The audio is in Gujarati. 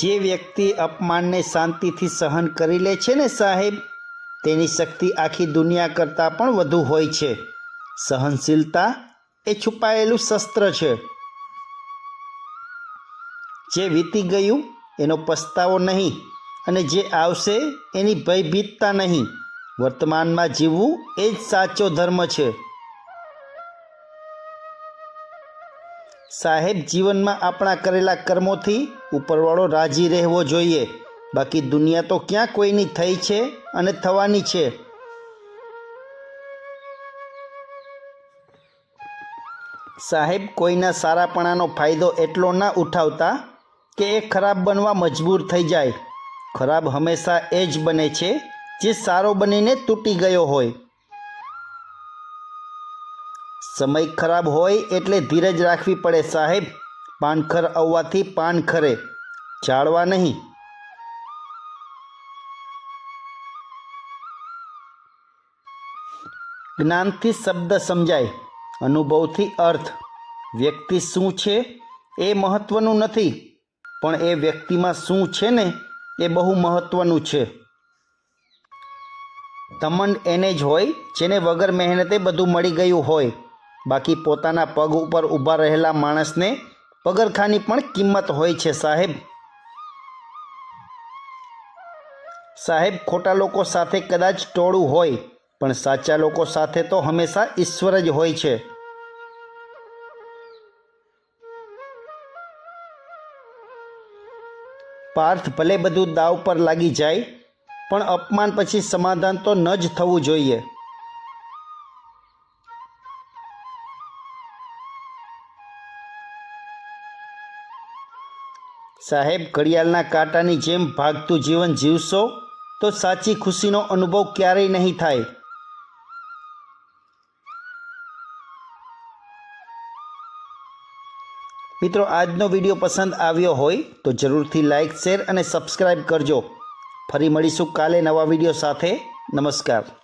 જે વ્યક્તિ અપમાનને શાંતિથી સહન કરી લે છે ને સાહેબ, તેની શક્તિ આખી દુનિયા કરતાં પણ વધુ હોય છે. સહનશીલતા એ છુપાયેલું શસ્ત્ર છે. જે વીતી ગયું એનો પસ્તાવો નહીં અને જે આવશે એની ભયભીતતા નહીં. વર્તમાનમાં જીવવું એ જ સાચો ધર્મ છે. સાહેબ, જીવનમાં આપણા કરેલા કર્મોથી ઉપરવાળો રાજી રહેવો જોઈએ. બાકી દુનિયા તો ક્યાં કોઈની થઈ છે અને થવાની છે? સાહેબ, કોઈના સારાપણાનો ફાયદો એટલો ના ઉઠાવતા કે એ ખરાબ બનવા મજબૂર થઈ જાય. ખરાબ હંમેશા એ જ બને છે જે સારો બનીને તૂટી ગયો હોય. સમય ખરાબ હોય એટલે ધીરજ રાખવી પડે સાહેબ. પાનખર આવવાથી પાન ખરે જાળવા નહીં. જ્ઞાનથી શબ્દ સમજાય, અનુભવથી અર્થ. વ્યક્તિ શું છે એ મહત્વનું નથી, પણ એ વ્યક્તિમાં શું છે ને એ બહુ મહત્વનું છે. તમંડ એને જ હોય, જેને વગર મહેનતે બધું મળી ગયું હોય. બાકી પોતાના પગ ઉપર ઊભા રહેલા માણસને પગરખાની પણ કિંમત હોય છે, સાહેબ. સાહેબ, ખોટા લોકો સાથે કદાચ ટોળું હોય, પણ સાચા લોકો સાથે તો હંમેશા ઈશ્વર જ હોય છે. પાર્થ ભલે બધું દાવ પર લાગી જાય, પણ અપમાન પછી સમાધાન તો ન જ થવું જોઈએ. સાહેબ, ઘડિયાળના કાંટાની જેમ ભાગતું જીવન જીવશો તો સાચી ખુશીનો અનુભવ ક્યારેય નહીં થાય. મિત્રો, આજનો વીડિયો પસંદ આવ્યો હોય તો જરૂરથી લાઇક શેર અને સબસ્ક્રાઈબ કરજો. ફરી મળીશું કાલે નવા વીડિયો સાથે. નમસ્કાર.